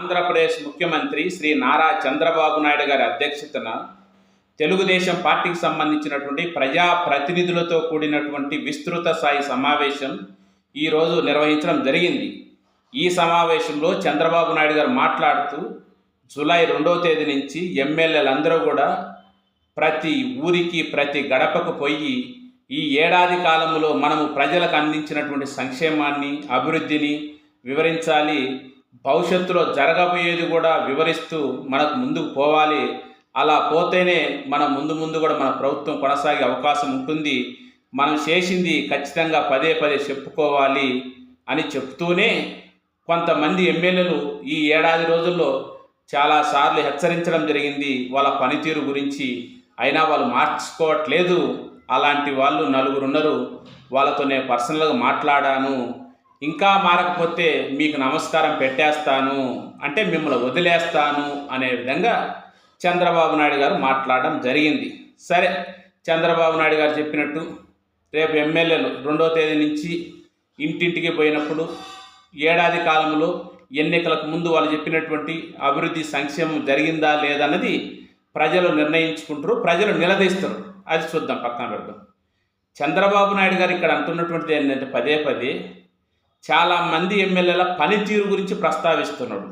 ఆంధ్రప్రదేశ్ ముఖ్యమంత్రి శ్రీ నారా చంద్రబాబు నాయుడు గారి అధ్యక్షతన తెలుగుదేశం పార్టీకి సంబంధించినటువంటి ప్రజా ప్రతినిధులతో కూడినటువంటి విస్తృత స్థాయి సమావేశం ఈరోజు నిర్వహించడం జరిగింది. ఈ సమావేశంలో చంద్రబాబు నాయుడు గారు మాట్లాడుతూ జూలై రెండవ తేదీ నుంచి ఎమ్మెల్యేలందరూ కూడా ప్రతి ఊరికి ప్రతి గడపకు పోయి ఈ ఏడాది కాలంలో మనము ప్రజలకు అందించినటువంటి సంక్షేమాన్ని అభివృద్ధిని వివరించాలి భవిష్యత్తులో జరగబోయేది కూడా వివరిస్తూ మనకు ముందుకు పోవాలి. అలా పోతేనే మన ముందు ముందు కూడా మన ప్రభుత్వం కొనసాగే అవకాశం ఉంటుంది. మనం చేసింది ఖచ్చితంగా పదే పదే చెప్పుకోవాలి అని చెప్తూనే కొంతమంది ఎమ్మెల్యేలు ఈ ఏడాది రోజుల్లో చాలాసార్లు హెచ్చరించడం జరిగింది. వాళ్ళ పనితీరు గురించి అయినా వాళ్ళు మార్చుకోవట్లేదు. అలాంటి వాళ్ళు నలుగురు ఉన్నారు వాళ్ళతో నేను పర్సనల్గా మాట్లాడాను. ఇంకా మారకపోతే మీకు నమస్కారం పెట్టేస్తాను అంటే మిమ్మల్ని వదిలేస్తాను అనే విధంగా చంద్రబాబు నాయుడు గారు మాట్లాడడం జరిగింది. సరే చంద్రబాబు నాయుడు గారు చెప్పినట్టు రేపు ఎమ్మెల్యేలు రెండో తేదీ నుంచి ఇంటింటికి పోయినప్పుడు ఏడాది కాలంలో ఎన్నికలకు ముందు వాళ్ళు చెప్పినటువంటి అభివృద్ధి సంక్షేమం జరిగిందా లేదన్నది ప్రజలు నిర్ణయించుకుంటారు ప్రజలు నిలదీస్తారు. అది చూద్దాం పక్కన పెడదాం. చంద్రబాబు నాయుడు గారు ఇక్కడ అంటున్నటువంటిది ఏంటంటే పదే పదే చాలామంది ఎమ్మెల్యేల పనితీరు గురించి ప్రస్తావిస్తున్నాడు.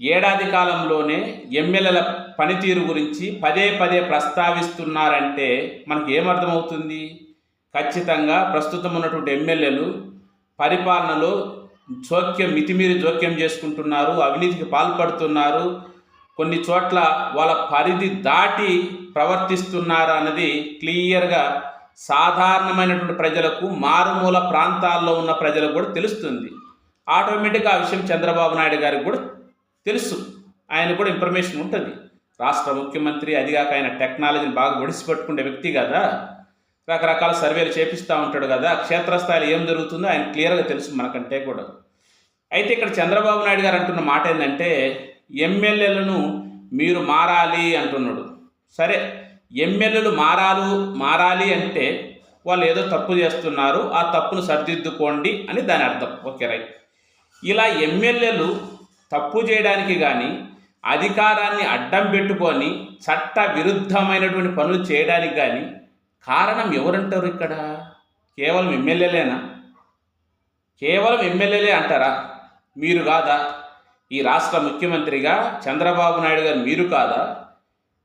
ఏడాది కాలంలోనే ఎమ్మెల్యేల పనితీరు గురించి పదే పదే ప్రస్తావిస్తున్నారంటే మనకి ఏమర్థమవుతుంది? ఖచ్చితంగా ప్రస్తుతం ఉన్నటువంటి ఎమ్మెల్యేలు పరిపాలనలో జోక్యం మితిమీరి జోక్యం చేసుకుంటున్నారు అవినీతికి పాల్పడుతున్నారు కొన్ని చోట్ల వాళ్ళ పరిధి దాటి ప్రవర్తిస్తున్నారు అన్నది క్లియర్గా సాధారణమైనటువంటి ప్రజలకు మారుమూల ప్రాంతాల్లో ఉన్న ప్రజలకు కూడా తెలుస్తుంది. ఆటోమేటిక్గా ఆ విషయం చంద్రబాబు నాయుడు గారికి కూడా తెలుసు. ఆయన కూడా ఇన్ఫర్మేషన్ ఉంటుంది. రాష్ట్ర ముఖ్యమంత్రి అదిగాక ఆయన టెక్నాలజీని బాగా ఒడిసిపెట్టుకునే వ్యక్తి కదా. రకరకాల సర్వేలు చేపిస్తూ ఉంటాడు కదా. క్షేత్రస్థాయిలో ఏం జరుగుతుందో ఆయన క్లియర్గా తెలుసు మనకంటే కూడా. అయితే ఇక్కడ చంద్రబాబు నాయుడు గారు అంటున్న మాట ఏంటంటే ఎమ్మెల్యేలను మీరు మారాలి అంటున్నాడు. సరే ఎమ్మెల్యేలు మారాలు మారాలి అంటే వాళ్ళు ఏదో తప్పు చేస్తున్నారు ఆ తప్పును సరిదిద్దుకోండి అని దాని అర్థం. Okay right. ఇలా ఎమ్మెల్యేలు తప్పు చేయడానికి కానీ అధికారాన్ని అడ్డం పెట్టుకొని చట్ట విరుద్ధమైనటువంటి పనులు చేయడానికి కానీ కారణం ఎవరంటారు ఇక్కడ? కేవలం ఎమ్మెల్యేలేనా? కేవలం ఎమ్మెల్యేలే అంటారా? మీరు కాదా? ఈ రాష్ట్ర ముఖ్యమంత్రిగా చంద్రబాబు నాయుడు గారు మీరు కాదా?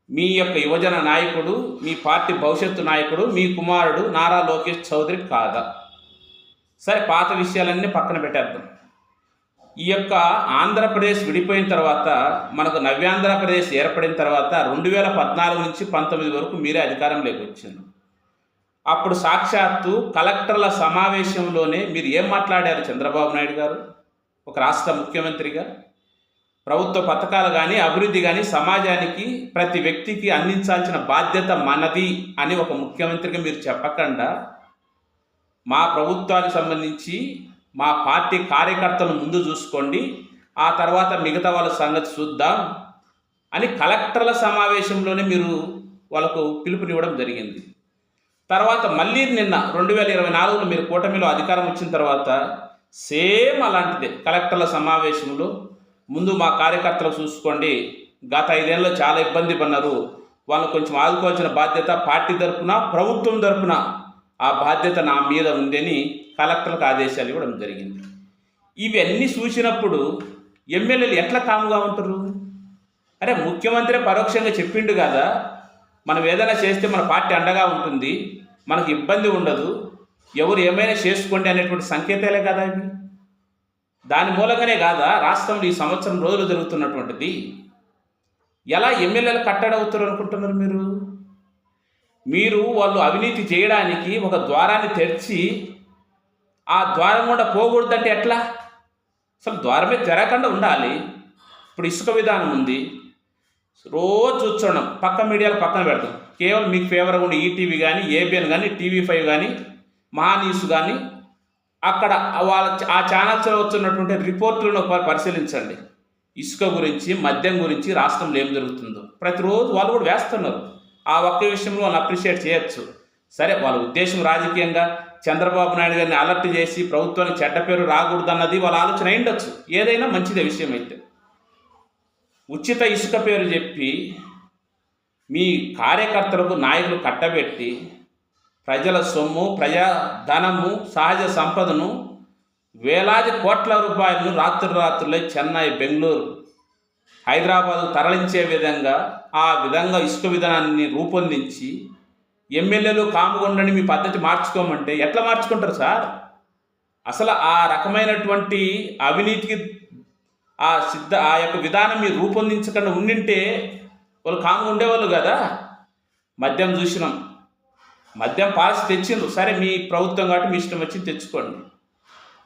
మీ యొక్క యువజన నాయకుడు మీ పార్టీ భవిష్యత్తు నాయకుడు మీ కుమారుడు నారా లోకేష్ చౌదరి కాదా? సరే పాత విషయాలన్నీ పక్కన పెట్టేద్దాం. ఈ యొక్క ఆంధ్రప్రదేశ్ విడిపోయిన తర్వాత మనకు నవ్యాంధ్రప్రదేశ్ ఏర్పడిన తర్వాత రెండు వేల పద్నాలుగు నుంచి పంతొమ్మిది వరకు మీరే అధికారంలోకి వచ్చింది అప్పుడు సాక్షాత్తు కలెక్టర్ల సమావేశంలోనే మీరు ఏం మాట్లాడారు చంద్రబాబు నాయుడు గారు? ఒక రాష్ట్ర ముఖ్యమంత్రిగా? ప్రభుత్వ పథకాలు కానీ అభివృద్ధి కానీ సమాజానికి ప్రతి వ్యక్తికి అందించాల్సిన బాధ్యత మనది అని ఒక ముఖ్యమంత్రిగా మీరు చెప్పకుండా మా ప్రభుత్వానికి సంబంధించి మా పార్టీ కార్యకర్తలను ముందు చూసుకోండి ఆ తర్వాత మిగతా వాళ్ళ సంగతి చూద్దాం అని కలెక్టర్ల సమావేశంలోనే మీరు వాళ్ళకు పిలుపునివ్వడం జరిగింది. తర్వాత మళ్ళీ నిన్న రెండు వేల ఇరవై నాలుగులో మీరు కూటమిలో అధికారం వచ్చిన తర్వాత సేమ్ అలాంటిదే కలెక్టర్ల సమావేశంలో ముందు మా కార్యకర్తలు చూసుకోండి. గత ఐదేళ్ళలో చాలా ఇబ్బంది పన్నారు వాళ్ళు కొంచెం ఆదుకోవాల్సిన బాధ్యత పార్టీ తరపున ప్రభుత్వం తరపున ఆ బాధ్యత నా మీద ఉందని కలెక్టర్లకు ఆదేశాలు ఇవ్వడం జరిగింది. ఇవన్నీ చూసినప్పుడు ఎమ్మెల్యేలు ఎట్లా కాముగా ఉంటారు? అరే ముఖ్యమంత్రి పరోక్షంగా చెప్పిండు కదా మనం ఏదైనా చేస్తే మన పార్టీ అండగా ఉంటుంది మనకు ఇబ్బంది ఉండదు ఎవరు ఏమైనా చేసుకోండి అనేటువంటి సంకేతాలే కదా ఇవి. దాని మూలంగానే కాదా? రాష్ట్రంలో ఈ సంవత్సరం రోజులు జరుగుతున్నటువంటిది. ఎలా ఎమ్మెల్యేలు కట్టడవుతారు అనుకుంటున్నారు మీరు? మీరు వాళ్ళు అవినీతి చేయడానికి ఒక ద్వారాన్ని తెరిచి ఆ ద్వారం కూడా పోకూడదంటే ఎట్లా? అసలు ద్వారమే తెరకుండా ఉండాలి. ఇప్పుడు ఇసుక విధానం ఉంది. రోజు చూస్తున్నాం. పక్క మీడియాలు పక్కన పెడతాం. కేవలం మీకు ఫేవర్గా ఉండే ఈటీవీ కానీ ఏబిఎన్ కానీ టీవీ ఫైవ్ కానీ మహానీస్ కానీ అక్కడ వాళ్ళ ఆ ఛానల్స్లో వచ్చినటువంటి రిపోర్టులను ఒకసారి పరిశీలించండి. ఇసుక గురించి మద్యం గురించి రాష్ట్రంలో ఏం జరుగుతుందో. ప్రతిరోజు వాళ్ళు కూడా వేస్తున్నారు. ఆ ఒక్క విషయంలో వాళ్ళు అప్రిషియేట్ చేయొచ్చు. సరే వాళ్ళ ఉద్దేశం రాజకీయంగా చంద్రబాబు నాయుడు గారిని అలర్ట్ చేసి ప్రభుత్వానికి చెడ్డ పేరు రాకూడదు అన్నది వాళ్ళ ఆలోచన అయి ఉండొచ్చు. ఏదైనా మంచిదే విషయం అయితే. ఉచిత ఇసుక పేరు చెప్పి మీ కార్యకర్తలకు నాయకులు కట్టబెట్టి ప్రజల సొమ్ము ప్రజా ధనము సహజ సంపదను వేలాది కోట్ల రూపాయలను రాత్రి రాత్రులే చెన్నై బెంగళూరు హైదరాబాద్ తరలించే విధంగా ఆ విధంగా ఇసుక విధానాన్ని రూపొందించి ఎమ్మెల్యేలు కాముగొండని మీ పద్ధతి మార్చుకోమంటే ఎట్లా మార్చుకుంటారు సార్? అసలు ఆ రకమైనటువంటి అవినీతికి ఆ సిద్ధ ఆ యొక్క విధానం మీరు రూపొందించకుండా ఉండింటే వాళ్ళు కాముగా ఉండేవాళ్ళు కదా? మద్యం చూసినాం. మద్యం పాలసీ తెచ్చిండ్రు. సరే మీ ప్రభుత్వం కాబట్టి మీ ఇష్టం వచ్చి తెచ్చుకోండి.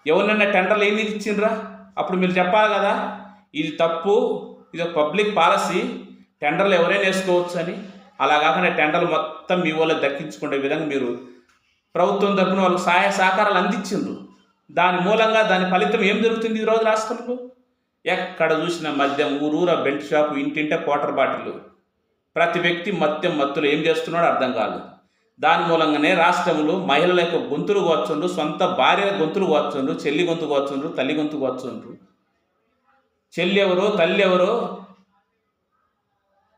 ఎవరినైనా టెండర్లు ఏమి ఇచ్చిండ్రా? అప్పుడు మీరు చెప్పాలి కదా ఇది తప్పు ఇది ఒక పబ్లిక్ పాలసీ టెండర్లు ఎవరైనా వేసుకోవచ్చు అని. అలా కాకుండా టెండర్లు మొత్తం మీ వాళ్ళకి దక్కించుకునే విధంగా మీరు ప్రభుత్వం తరఫున వాళ్ళకి సహాయ సహకారాలు అందించిండ్రు. దాని మూలంగా దాని ఫలితం ఏం జరుగుతుంది ఈరోజు రోజు రాష్ట్రంలో? ఎక్కడ చూసిన మద్యం ఊరూర బెల్ట్ షాపు ఇంటింటే క్వార్టర్ బాటిల్. ప్రతి వ్యక్తి మద్యం మత్తులు ఏం చేస్తున్నాడో అర్థం కాదు. దాని మూలంగానే రాష్ట్రంలో మహిళల యొక్క గొంతులు కోచుండ్రు సొంత భార్య గొంతులు కోచుండ్రు చెల్లి గొంతు కోచుండ్రు తల్లి గొంతు కోచుండ్రు చెల్లి ఎవరో తల్లి ఎవరో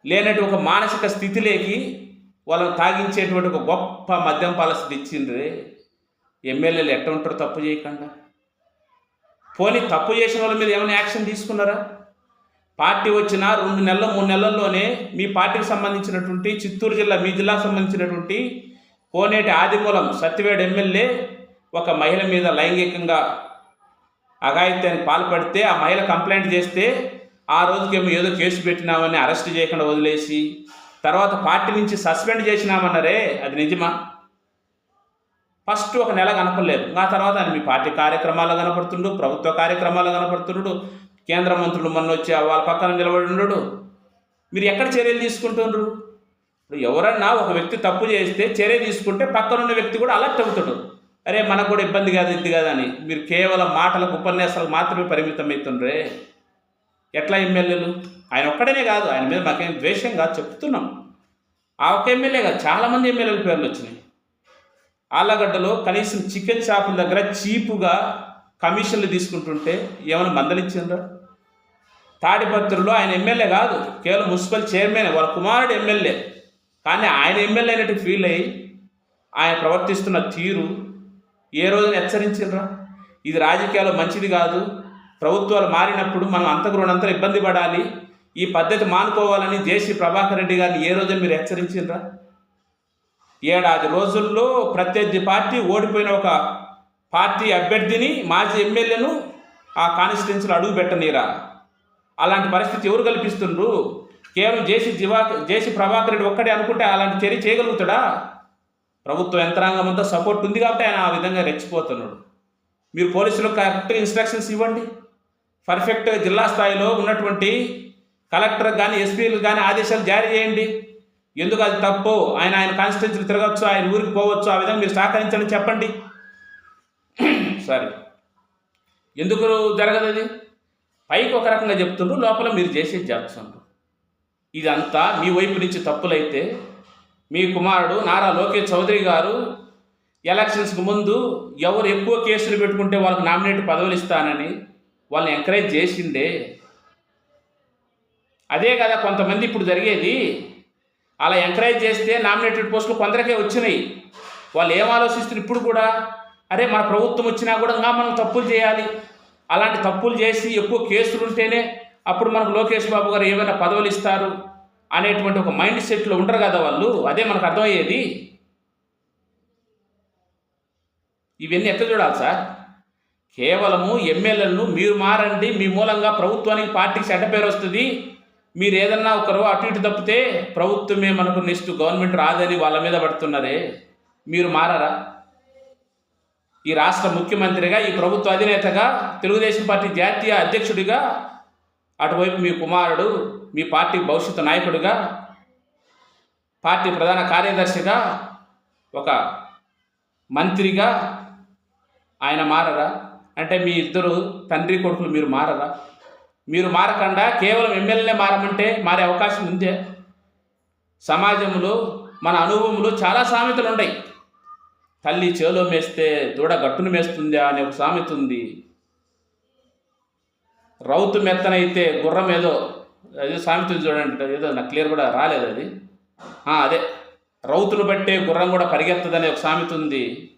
లేనట్టు ఒక మానసిక స్థితిలోకి వాళ్ళని తాగించేటువంటి ఒక గొప్ప మద్యం పాలసీ ఇచ్చిండ్రే ఎమ్మెల్యేలు ఎట్ట ఉంటారు తప్పు చేయకుండా? పోనీ తప్పు చేసిన వాళ్ళ మీద ఏమైనా యాక్షన్ తీసుకున్నారా? పార్టీ వచ్చిన రెండు నెలలు మూడు నెలల్లోనే మీ పార్టీకి సంబంధించినటువంటి చిత్తూరు జిల్లా మీ జిల్లాకు సంబంధించినటువంటి కోనేటి ఆదిమూలం సత్యవేడు ఎమ్మెల్యే ఒక మహిళ మీద లైంగికంగా అఘాయిత్యానికి పాల్పడితే ఆ మహిళ కంప్లైంట్ చేస్తే ఆ రోజుకేమో ఏదో కేసు పెట్టినామని అరెస్ట్ చేయకుండా వదిలేసి తర్వాత పార్టీ నుంచి సస్పెండ్ చేసినామన్నారే అది నిజమా? ఫస్ట్ ఒక నెల కనపడలేదు. ఆ తర్వాత ఆయన మీ పార్టీ కార్యక్రమాలు కనపడుతుండు ప్రభుత్వ కార్యక్రమాలు కనపడుతుండు కేంద్ర మంత్రులు మొన్న వచ్చి వాళ్ళ పక్కన నిలబడి ఉండడు. మీరు ఎక్కడ చర్యలు తీసుకుంటుండ్రు? ఎవరన్నా ఒక వ్యక్తి తప్పు చేస్తే చర్య తీసుకుంటే పక్కనున్న వ్యక్తి కూడా అలర్ట్ అవుతాడు అరే మనకు కూడా ఇబ్బంది కాదు ఇది కాదని మీరు కేవలం మాటలకు ఉపన్యాసాలకు మాత్రమే పరిమితం అవుతుండ్రే ఎట్లా ఎమ్మెల్యేలు? ఆయన ఒక్కడనే కాదు ఆయన మీద మాకేం ద్వేషం కాదు చెప్తున్నాం. ఆ ఒక ఎమ్మెల్యే కాదు చాలామంది ఎమ్మెల్యేల పేర్లు వచ్చినాయి. ఆళ్ళగడ్డలో కనీసం చికెన్ షాపుల దగ్గర చీపుగా కమిషన్లు తీసుకుంటుంటే ఏమైనా మందలిచ్చిండ్రా తాడిపత్రులో ఆయన ఎమ్మెల్యే కాదు కేవలం మున్సిపల్ చైర్మన్ వాళ్ళ కుమారుడు ఎమ్మెల్యే. కానీ ఆయన ఎమ్మెల్యే అయినట్టు ఫీల్ అయ్యి ఆయన ప్రవర్తిస్తున్న తీరు ఏ రోజున హెచ్చరించరా? ఇది రాజకీయాల్లో మంచిది కాదు. ప్రభుత్వాలు మారినప్పుడు మనం అంతకునంతా ఇబ్బంది పడాలి. ఈ పద్ధతి మానుకోవాలని జేసీ ప్రభాకర్ రెడ్డి గారిని ఏ రోజున మీరు హెచ్చరించిండ్రా ఏడాది రోజుల్లో ప్రత్యర్థి పార్టీ ఓడిపోయిన ఒక పార్టీ అభ్యర్థిని మాజీ ఎమ్మెల్యేను ఆ కాన్స్టిట్యున్సీలో అడుగు పెట్టనీరా అలాంటి పరిస్థితి ఎవరు కల్పిస్తుండ్రు? కేవలం జేసీ జివా జేసీ ప్రభాకర్ రెడ్డి ఒక్కడే అనుకుంటే అలాంటి చర్య చేయగలుగుతాడా? ప్రభుత్వ యంత్రాంగం అంతా సపోర్ట్ ఉంది కాబట్టి ఆయన ఆ విధంగా రెచ్చిపోతున్నాడు. మీరు పోలీసులకు కరెక్ట్ ఇన్స్ట్రక్షన్స్ ఇవ్వండి. పర్ఫెక్ట్గా జిల్లా స్థాయిలో ఉన్నటువంటి కలెక్టర్ కానీ ఎస్పీలకు కానీ ఆదేశాలు జారీ చేయండి. ఎందుకు అది తప్పు? ఆయన ఆయన కాన్స్టిట్యున్సీలు తిరగచ్చు ఆయన ఊరికి పోవచ్చు ఆ విధంగా మీరు సహకరించండి చెప్పండి. సారీ ఎందుకు జరగదు అది? పైకి ఒక రకంగా చెప్తుండ్రు లోపల మీరు చేసేది చేస్తుండ్రు ఇదంతా మీ వైపు నుంచి తప్పులైతే మీ కుమారుడు నారా లోకేష్ చౌదరి గారు ఎలక్షన్స్కి ముందు ఎవరు ఎక్కువ కేసులు పెట్టుకుంటే వాళ్ళకి నామినేట్ పదవులు ఇస్తానని వాళ్ళని ఎంకరేజ్ చేసిండే. అదే కదా కొంతమంది ఇప్పుడు జరిగేది. అలా ఎంకరేజ్ చేస్తే నామినేటెడ్ పోస్టులు కొందరికే వచ్చినాయి. వాళ్ళు ఏం ఆలోచిస్తున్నారు ఇప్పుడు కూడా? అరే మన ప్రభుత్వం వచ్చినా కూడా ఇంకా మనం తప్పులు చేయాలి. అలాంటి తప్పులు చేసి ఎక్కువ కేసులు ఉంటేనే అప్పుడు మనకు లోకేష్ బాబు గారు ఏమైనా పదవులు ఇస్తారు అనేటువంటి ఒక మైండ్ సెట్లో ఉండరు కదా వాళ్ళు? అదే మనకు అర్థమయ్యేది? ఇవన్నీ ఎట్లా చూడాలి సార్? కేవలము ఎమ్మెల్యేలను మీరు మారండి మీ మూలంగా ప్రభుత్వానికి పార్టీకి చెడ్డ పేరు వస్తుంది. మీరు ఏదన్నా ఒకరు అటు ఇటు తప్పితే ప్రభుత్వమే మనకు నెక్స్ట్ గవర్నమెంట్ రాదని వాళ్ళ మీద పడుతున్నారే? మీరు మారారా? ఈ రాష్ట్ర ముఖ్యమంత్రిగా ఈ ప్రభుత్వ అధినేతగా తెలుగుదేశం పార్టీ జాతీయ అధ్యక్షుడిగా అటువైపు మీ కుమారుడు మీ పార్టీ భవిష్యత్తు నాయకుడిగా పార్టీ ప్రధాన కార్యదర్శిగా ఒక మంత్రిగా ఆయన మారరా? అంటే మీ ఇద్దరు తండ్రి కొడుకులు మీరు మారరా? మీరు మారకుండా కేవలం ఎమ్మెల్యేనే మారమంటే మారే అవకాశం ఉందే? సమాజంలో మన అనుభవంలో చాలా సామెతలు ఉన్నాయి తల్లి చేలో మేస్తే దూడ గట్టును మేస్తుందా అనే ఒక సామెత ఉంది. రౌతు మెత్తనైతే గుర్రం ఏదో అదే సామెతలు చూడండి ఏదో నాకు క్లియర్ కూడా రాలేదు అది. అదే. రౌతులు బట్టే గుర్రం కూడా పరిగెత్తదనే ఒక సామెత ఉంది.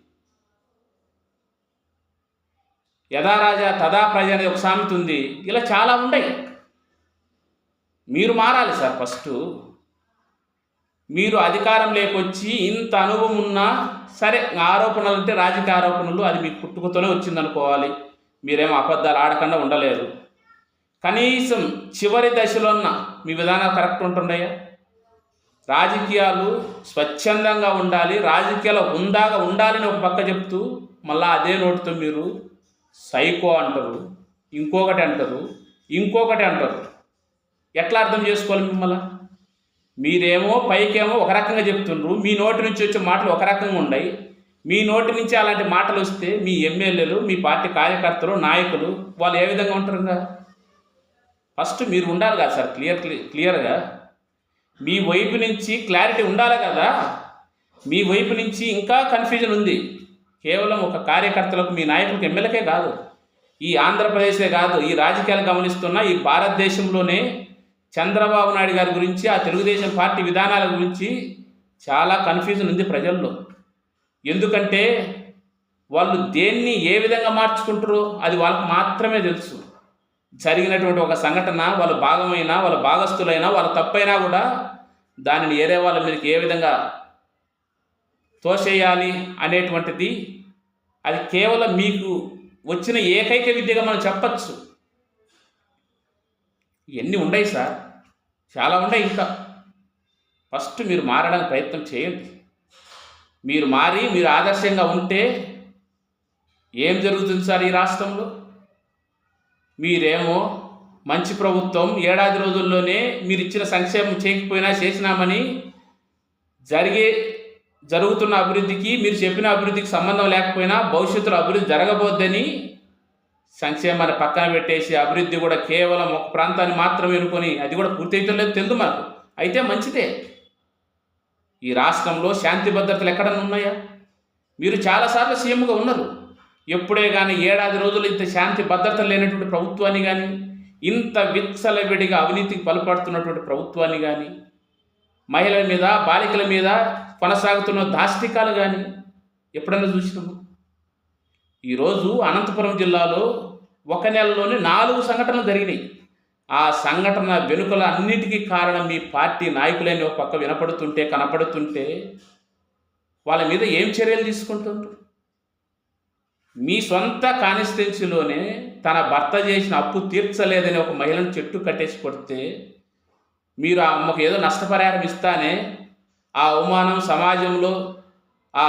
యథా రాజా తదా ప్రజ అనే ఒక సామెత ఉంది. ఇలా చాలా ఉన్నాయి. మీరు మారాలి సార్ ఫస్ట్. మీరు అధికారం లేకొచ్చి ఇంత అనుభవం ఉన్నా సరే ఆరోపణలు అంటే రాజకీయ ఆరోపణలు అది మీ పుట్టుకతోనే వచ్చిందనుకోవాలి. మీరేమో అబద్ధాలు ఆడకుండా ఉండలేరు. కనీసం చివరి దశలో ఉన్న మీ విధానాలు కరెక్ట్ ఉంటున్నాయా రాజకీయాలు స్వచ్ఛందంగా ఉండాలి రాజకీయాలు ఉందాగా ఉండాలని ఒక పక్క చెప్తూ మళ్ళీ అదే నోటితో మీరు సైకో అంటారు ఇంకొకటి అంటారు ఇంకొకటి అంటారు. ఎట్లా అర్థం చేసుకోవాలి మిమ్మల్ని? మీరేమో పైకేమో ఒక రకంగా చెప్తుండ్రు మీ నోటి నుంచి వచ్చే మాటలు ఒక రకంగా ఉన్నాయి మీ నోటి నుంచి అలాంటి మాటలు వస్తే మీ ఎమ్మెల్యేలు మీ పార్టీ కార్యకర్తలు నాయకులు వాళ్ళు ఏ విధంగా ఉంటారు ఫస్ట్ మీరు ఉండాలి కదా సార్ క్లియర్ క్లియర్గా. మీ వైపు నుంచి క్లారిటీ ఉండాలి కదా. మీ వైపు నుంచి ఇంకా కన్ఫ్యూజన్ ఉంది. కేవలం ఒక కార్యకర్తలకు మీ నాయకులకు ఎమ్మెల్యేకే కాదు. ఈ ఆంధ్రప్రదేశే కాదు. ఈ రాజకీయాలు గమనిస్తున్న ఈ భారతదేశంలోనే చంద్రబాబు నాయుడు గారి గురించి ఆ తెలుగుదేశం పార్టీ విధానాల గురించి చాలా కన్ఫ్యూజన్ ఉంది ప్రజల్లో. ఎందుకంటే వాళ్ళు దేన్ని ఏ విధంగా మార్చుకుంటారో అది వాళ్ళకు మాత్రమే తెలుసు. జరిగినటువంటి ఒక సంఘటన వాళ్ళ భాగమైనా వాళ్ళ భాగస్థులైనా వాళ్ళ తప్పైనా కూడా దానిని ఏరే వాళ్ళ మీదకి ఏ విధంగా తోసేయాలి అనేటువంటిది అది కేవలం మీకు వచ్చిన ఏకైక విద్యగా మనం చెప్పచ్చు. ఇవన్నీ ఉన్నాయి సార్. చాలా ఉన్నాయి ఇంకా. ఫస్ట్ మీరు మారడానికి ప్రయత్నం చేయండి. మీరు మారి మీరు ఆదర్శంగా ఉంటే ఏం జరుగుతుంది సార్ ఈ రాష్ట్రంలో? మీరేమో మంచి ప్రభుత్వం ఏడాది రోజుల్లోనే మీరు ఇచ్చిన సంక్షేమం చేయకపోయినా చేసినామని జరిగే జరుగుతున్న అభివృద్ధికి మీరు చెప్పిన అభివృద్ధికి సంబంధం లేకపోయినా భవిష్యత్తులో అభివృద్ధి జరగబోద్దని సంక్షేమాన్ని పక్కన పెట్టేసి అభివృద్ధి కూడా కేవలం ఒక ప్రాంతాన్ని మాత్రమే అనుకొని అది కూడా పూర్తయితే లేదు తెలుదు మనకు. అయితే మంచిదే. ఈ రాష్ట్రంలో శాంతి భద్రతలు ఎక్కడన్నా ఉన్నాయా? మీరు చాలాసార్లు సీఎంగా ఉన్నారు. ఎప్పుడే కానీ ఏడాది రోజులు ఇంత శాంతి భద్రత లేనటువంటి ప్రభుత్వాన్ని కానీ ఇంత విత్సలవిడిగా అవినీతికి పలుపడుతున్నటువంటి ప్రభుత్వాన్ని కానీ మహిళల మీద బాలికల మీద కొనసాగుతున్న దాష్టికాలు కానీ ఎప్పుడన్నా చూసినాము? ఈరోజు అనంతపురం జిల్లాలో ఒక నెలలోనే నాలుగు సంఘటనలు జరిగినాయి. ఆ సంఘటన వెనుకల అన్నిటికీ కారణం మీ పార్టీ నాయకులని ఒక పక్క వినపడుతుంటే కనపడుతుంటే వాళ్ళ మీద ఏం చర్యలు తీసుకుంటుండ్రు? మీ సొంత కాన్స్టిట్యున్సీలోనే తన భర్త చేసిన అప్పు తీర్చలేదని ఒక మహిళను చెట్టు కట్టేసి కొడితే మీరు ఆ అమ్మకు ఏదో నష్టపరిహారం ఇస్తానే ఆ అవమానం సమాజంలో ఆ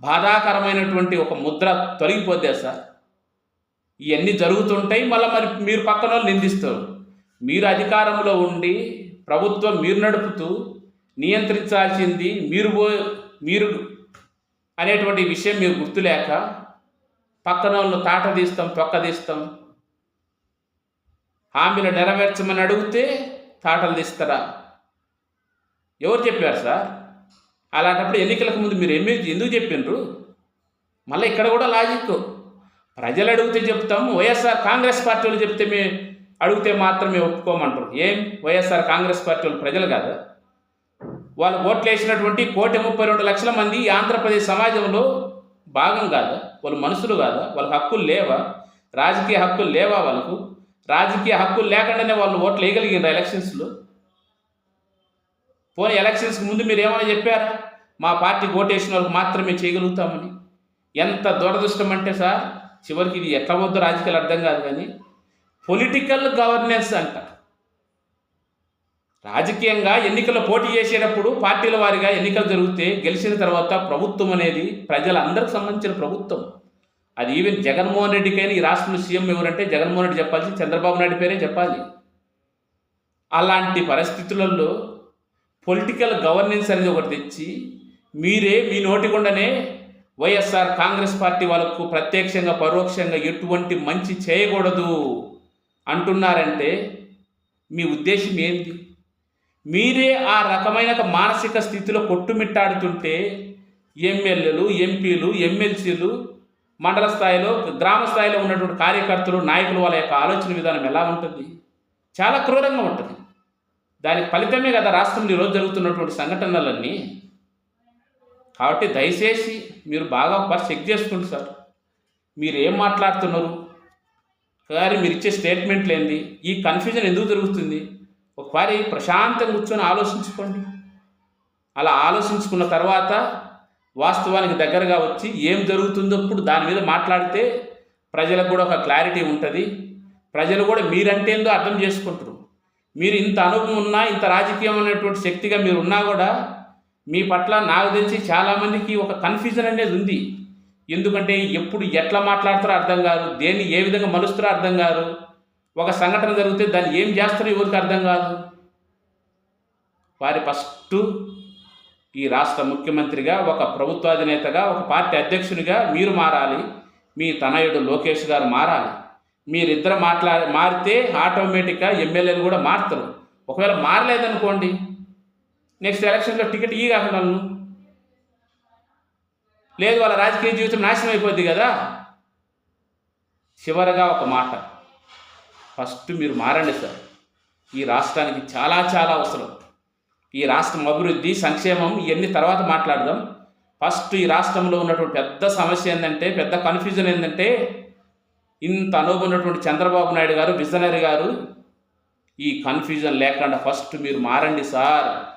బాధాకరమైనటువంటి ఒక ముద్ర తొలగిపోద్దే సార్. ఇవన్నీ జరుగుతుంటాయి మళ్ళీ మరి మీరు పక్కన వాళ్ళు నిందిస్తారు. మీరు అధికారంలో ఉండి ప్రభుత్వం మీరు నడుపుతూ నియంత్రించాల్సింది మీరు పో మీరు అనేటువంటి విషయం మీరు గుర్తులేక పక్కన వాళ్ళు తాట తీస్తాం తొక్క తీస్తాం. హామీలు నెరవేర్చమని అడిగితే తాటలు తీస్తారా? ఎవరు చెప్పారు సార్? అలాంటప్పుడు ఎన్నికలకు ముందు మీరు ఎమ్మె ఎందుకు చెప్పిండ్రు మళ్ళీ ఇక్కడ కూడా లాజిక్ ప్రజలు అడిగితే చెప్తాం వైఎస్ఆర్ కాంగ్రెస్ పార్టీ వాళ్ళు చెప్తే మే అడిగితే మాత్రమే ఒప్పుకోమంటారు. ఏం? వైఎస్ఆర్ కాంగ్రెస్ పార్టీ వాళ్ళు ప్రజలు కాదు. వాళ్ళు ఓట్లు వేసినటువంటి కోటి ముప్పై రెండు లక్షల మంది ఈ ఆంధ్రప్రదేశ్ సమాజంలో భాగం కాదా? వాళ్ళు మనుషులు కాదా? వాళ్ళకి హక్కులు లేవా? రాజకీయ హక్కులు లేవా వాళ్ళకు? రాజకీయ హక్కులు లేకుండానే వాళ్ళు ఓట్లు వేయగలిగినారు ఎలక్షన్స్లో? పోనీ ఎలక్షన్స్కి ముందు మీరు ఏమైనా చెప్పారా? మా పార్టీ ఓటేసిన వాళ్ళకి మాత్రమే చేయగలుగుతామని. ఎంత దురదృష్టం అంటే సార్ చివరికి ఇది ఎట్లా వద్దు రాజకీయాలు అర్థం కాదు కానీ పొలిటికల్ గవర్నెన్స్ అంట. రాజకీయంగా ఎన్నికల్లో పోటీ చేసేటప్పుడు పార్టీల వారిగా ఎన్నికలు జరిగితే గెలిచిన తర్వాత ప్రభుత్వం అనేది ప్రజలందరికి సంబంధించిన ప్రభుత్వం. అది ఈవెన్ జగన్మోహన్ రెడ్డికైనా ఈ రాష్ట్రంలో సీఎం ఎవరంటే జగన్మోహన్ రెడ్డి చెప్పాల్సి చంద్రబాబు నాయుడు పేరే చెప్పాలి. అలాంటి పరిస్థితులలో పొలిటికల్ గవర్నెన్స్ అనేది ఒకటి తెచ్చి మీరే మీ నోటి గుండనే వైఎస్ఆర్ కాంగ్రెస్ పార్టీ వాళ్ళకు ప్రత్యక్షంగా పరోక్షంగా ఎటువంటి మంచి చేయకూడదు అంటున్నారంటే మీ ఉద్దేశం ఏంటి? మీరే ఆ రకమైన మానసిక స్థితిలో కొట్టుమిట్టాడుతుంటే ఎమ్మెల్యేలు ఎంపీలు ఎమ్మెల్సీలు మండల స్థాయిలో గ్రామ స్థాయిలో ఉన్నటువంటి కార్యకర్తలు నాయకులు వాళ్ళ యొక్క ఆలోచన విధానం ఎలా ఉంటుంది? చాలా క్రూరంగా ఉంటుంది. దానికి ఫలితమే కదా రాష్ట్రంలో ఈరోజు జరుగుతున్నటువంటి సంఘటనలన్నీ. కాబట్టి దయచేసి మీరు బాగా ఒకసారి చెక్ చేసుకోండి సార్. మీరు ఏం మాట్లాడుతున్నారు? కానీ మీరు ఇచ్చే స్టేట్మెంట్లు ఏంది? ఈ కన్ఫ్యూజన్ ఎందుకు జరుగుతుంది? ఒకసారి ప్రశాంతంగా కూర్చొని ఆలోచించుకోండి. అలా ఆలోచించుకున్న తర్వాత వాస్తవానికి దగ్గరగా వచ్చి ఏం జరుగుతుందో ఇప్పుడు దాని మీద మాట్లాడితే ప్రజలకు కూడా ఒక క్లారిటీ ఉంటుంది. ప్రజలు కూడా మీరంటేందో అర్థం చేసుకుంటారు. మీరు ఇంత అనుభవం ఉన్నా ఇంత రాజకీయం అనేటువంటి శక్తిగా మీరు ఉన్నా కూడా మీ పట్ల నాకు తెలిసి చాలామందికి ఒక కన్ఫ్యూజన్ అనేది ఉంది. ఎందుకంటే ఎప్పుడు ఎట్లా మాట్లాడతారో అర్థం కాదు దేన్ని ఏ విధంగా మలుస్తారో అర్థం కాదు. ఒక సంఘటన జరిగితే దాన్ని ఏం చేస్తారో ఎవరికి అర్థం కాదు. వారి ఫస్ట్ ఈ రాష్ట్ర ముఖ్యమంత్రిగా ఒక ప్రభుత్వాధినేతగా ఒక పార్టీ అధ్యక్షునిగా మీరు మారాలి. మీ తనయుడు లోకేష్ గారు మారాలి. మీరిద్దరు మాట్లా మారితే ఆటోమేటిక్గా ఎమ్మెల్యేలు కూడా మారుతారు. ఒకవేళ మారలేదనుకోండి నెక్స్ట్ ఎలక్షన్లో టికెట్ ఈ కాకుండా లేదు వాళ్ళ రాజకీయ జీవితం నాశనం అయిపోద్ది కదా. చివరగా ఒక మాట. ఫస్ట్ మీరు మారండి సార్. ఈ రాష్ట్రానికి చాలా చాలా అవసరం. ఈ రాష్ట్రం అభివృద్ధి సంక్షేమం ఇవన్నీ తర్వాత మాట్లాడదాం. ఫస్ట్ ఈ రాష్ట్రంలో ఉన్నటువంటి పెద్ద సమస్య ఏంటంటే పెద్ద కన్ఫ్యూజన్ ఏంటంటే ఇంత అనుభవం ఉన్నటువంటి చంద్రబాబు నాయుడు గారు విజనరీ గారు ఈ కన్ఫ్యూజన్ లేకుండా ఫస్ట్ మీరు మారండి సార్.